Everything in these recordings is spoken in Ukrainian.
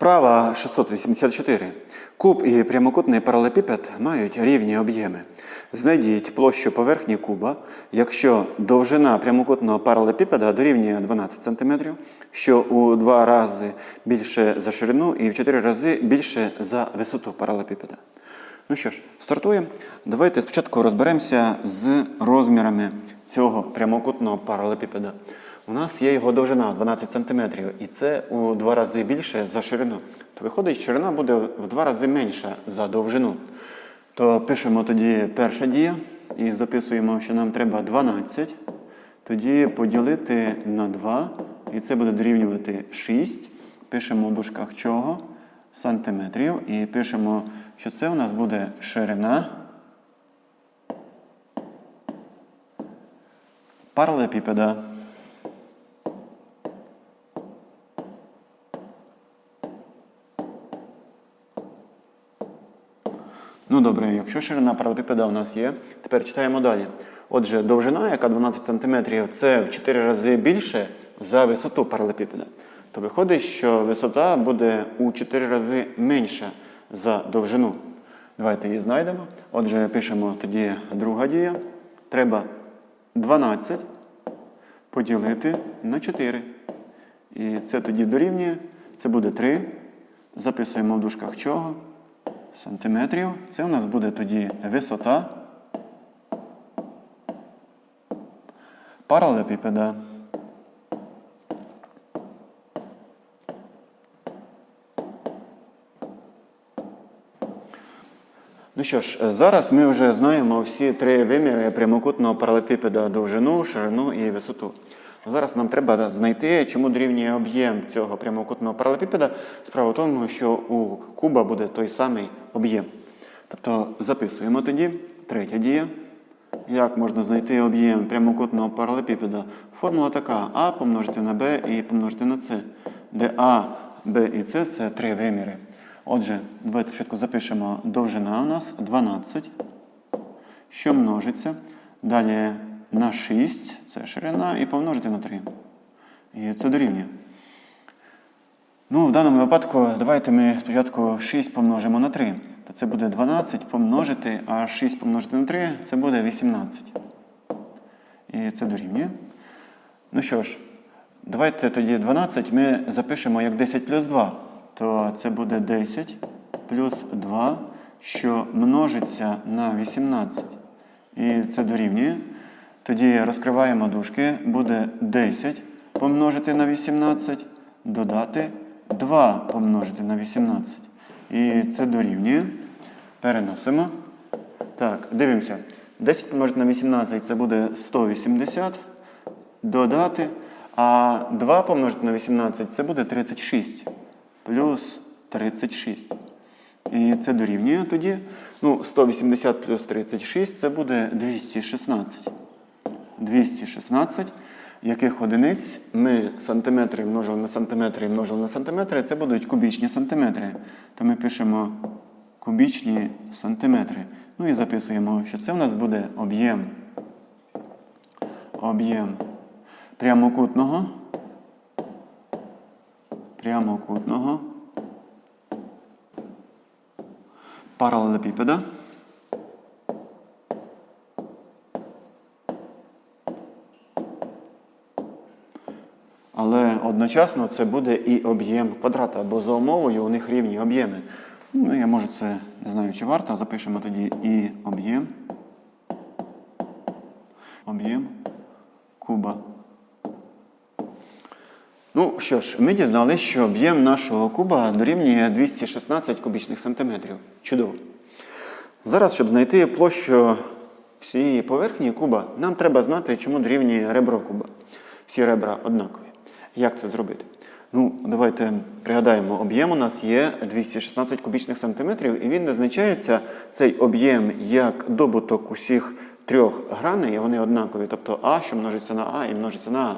Вправа 684. Куб і прямокутний паралепіпед мають рівні об'єми. Знайдіть площу поверхні куба, якщо довжина прямокутного паралепіпеда дорівнює 12 см, що у два рази більше за ширину і в 4 рази більше за висоту паралепіпеда. Ну що ж, стартуємо. Давайте спочатку розберемося з розмірами цього прямокутного паралепіпеда. У нас є його довжина 12 см, і це у два рази більше за ширину. То виходить, ширина буде в два рази менша за довжину. То пишемо тоді перша дія і записуємо, що нам треба 12. Тоді поділити на 2, і це буде дорівнювати 6. Пишемо в дужках чого? Сантиметрів. І пишемо, що це у нас буде ширина паралепіпеда. Ну добре, якщо ширина паралепіпеда у нас є, тепер читаємо далі. Отже, довжина, яка 12 см, це в 4 рази більше за висоту паралепіпеда. То виходить, що висота буде у 4 рази менша за довжину. Давайте її знайдемо. Отже, пишемо тоді друга дія. Треба 12 поділити на 4. І це тоді дорівнює. Це буде 3. Записуємо в дужках чого? Сантиметрів. Це у нас буде тоді висота паралепіпеда. Ну що ж, зараз ми вже знаємо всі три виміри прямокутного паралепіпеда довжину, ширину і висоту. Зараз нам треба знайти, чому дорівнює об'єм цього прямокутного паралепіпеда. Справа в тому, що у куба буде той самий об'єм. Тобто записуємо тоді третя дія. Як можна знайти об'єм прямокутного паралепіпеда? Формула така: А помножити на Б і помножити на С, де А, Б і С це три виміри. Отже, давайте спочатку запишемо довжина у нас 12, що множиться. Далі на 6, це ширина, і помножити на 3. І це дорівнює. Ну, в даному випадку, давайте ми спочатку 6 помножимо на 3. То це буде 12 помножити, а 6 помножити на 3 це буде 18. І це дорівнює. Ну що ж, давайте тоді 12 ми запишемо як 10 плюс 2. То це буде 10 плюс 2, що множиться на 18. І це дорівнює. Тоді розкриваємо дужки, буде 10 помножити на 18, додати 2 помножити на 18. І це дорівнює. Переносимо. Так, дивимося. 10 помножити на 18 це буде 180. Додати. А 2 помножити на 18 це буде 36. Плюс 36. І це дорівнює тоді. Ну, 180 плюс 36 це буде 216. 216, яких одиниць ми сантиметри множили на сантиметри і множили на сантиметри, це будуть кубічні сантиметри. То ми пишемо кубічні сантиметри. Ну і записуємо, що це у нас буде об'єм об'єм прямокутного прямокутного паралелепіпеда. Одночасно це буде і об'єм квадрата, бо за умовою у них рівні об'єми. Ну, я можу це, не знаю, чи варто, запишемо тоді і об'єм. Об'єм куба. Ну що ж, ми дізналися, що об'єм нашого куба дорівнює 216 кубічних сантиметрів. Чудово. Зараз, щоб знайти площу всієї поверхні куба, нам треба знати, чому дорівнює ребро куба. Всі ребра однакові. Як це зробити? Ну, давайте пригадаємо, об'єм у нас є 216 кубічних сантиметрів, і він визначається цей об'єм як добуток усіх трьох граней, і вони однакові. Тобто А, що множиться на А і множиться на А.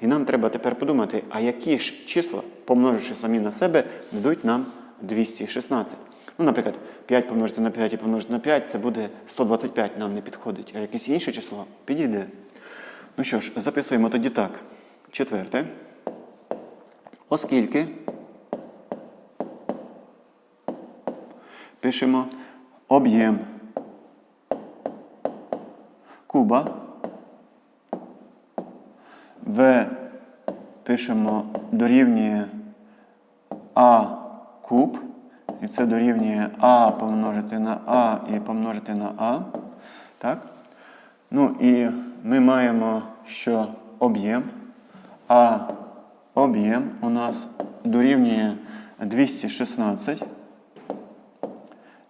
І нам треба тепер подумати, а які ж числа, помноживши самі на себе, дадуть нам 216. Ну, наприклад, 5 помножити на 5 і помножити на 5 це буде 125, нам не підходить. А якесь інше число підійде. Ну що ж, записуємо тоді так. Четверте. Оскільки пишемо об'єм куба. В пишемо дорівнює А куб. І це дорівнює А помножити на А і помножити на А. Так? Ну і ми маємо, що об'єм. А об'єм у нас дорівнює 216.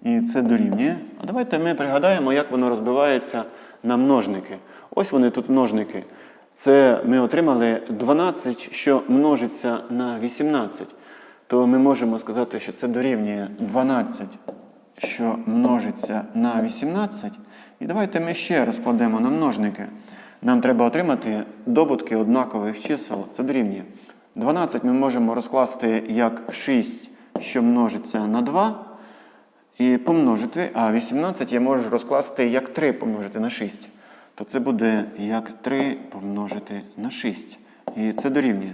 І це дорівнює. А давайте ми пригадаємо, як воно розбивається на множники. Ось вони тут множники. Це ми отримали 12, що множиться на 18. То ми можемо сказати, що це дорівнює 12, що множиться на 18. І давайте ми ще розкладемо на множники. Нам треба отримати добутки однакових чисел. Це дорівнює. 12 ми можемо розкласти як 6, що множиться на 2 і помножити, а 18 я можу розкласти як 3 помножити на 6. То це буде як 3 помножити на 6. І це дорівнює.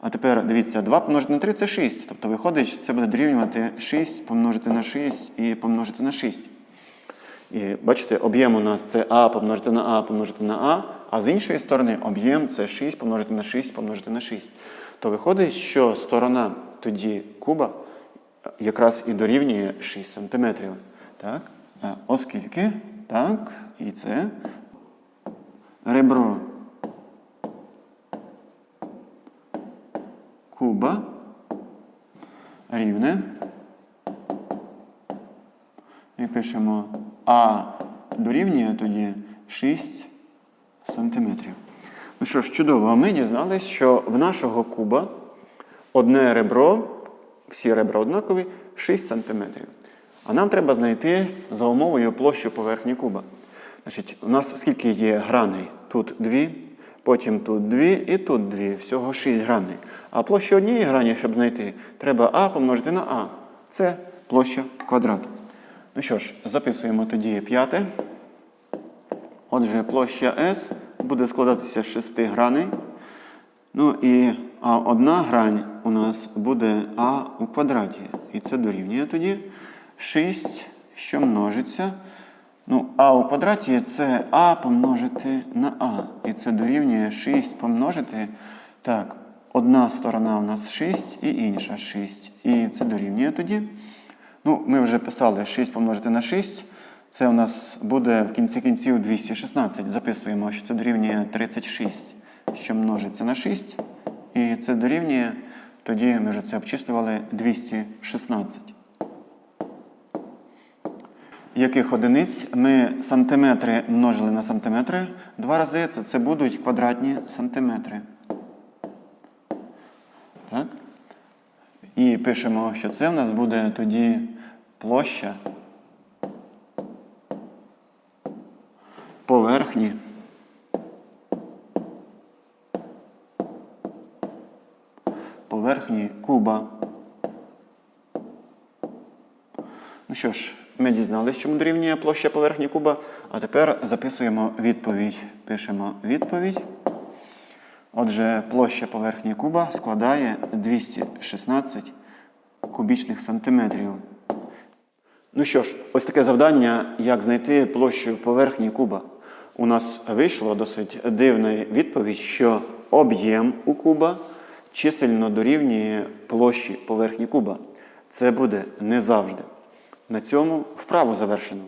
А тепер дивіться, 2 помножити на 3 це 6. Тобто виходить, що це буде дорівнювати 6 помножити на 6 і помножити на 6. І бачите, об'єм у нас це А помножити на А помножити на А, а з іншої сторони об'єм це 6 помножити на 6 помножити на 6. То виходить, що сторона тоді куба якраз і дорівнює 6 см. Так? Оскільки, так, і це ребро куба рівне. І пишемо А дорівнює тоді 6 сантиметрів. Ну що ж, чудово, ми дізналися, що в нашого куба одне ребро, всі ребра однакові, 6 см. А нам треба знайти за умовою площу поверхні куба. Значить, у нас скільки є граней? Тут 2, потім тут 2 і тут 2. Всього 6 граней. А площу однієї грані, щоб знайти, треба А помножити на А. Це площа квадрату. Ну що ж, записуємо тоді п'яте. Отже, площа S буде складатися з 6 граней. Ну і а одна грань у нас буде А у квадраті. І це дорівнює тоді 6, що множиться. Ну, А у квадраті це А помножити на А. І це дорівнює 6 помножити. Так, одна сторона у нас 6 і інша 6. І це дорівнює тоді. Ну, ми вже писали 6 помножити на 6. Це у нас буде в кінці кінців 216. Записуємо, що це дорівнює 36, що множиться на 6. І це дорівнює, тоді ми вже це обчислювали 216. Яких одиниць ми сантиметри множили на сантиметри два рази, то це будуть квадратні сантиметри. Так? І пишемо, що це в нас буде тоді площа поверхні поверхні куба. Ну що ж, ми дізналися, чому дорівнює площа поверхні куба, а тепер записуємо відповідь. Пишемо відповідь. Отже, площа поверхні куба складає 216 кубічних сантиметрів. Ну що ж, ось таке завдання, як знайти площу поверхні куба. У нас вийшло досить дивна відповідь, що об'єм у куба чисельно дорівнює площі поверхні куба. Це буде не завжди. На цьому вправу завершено.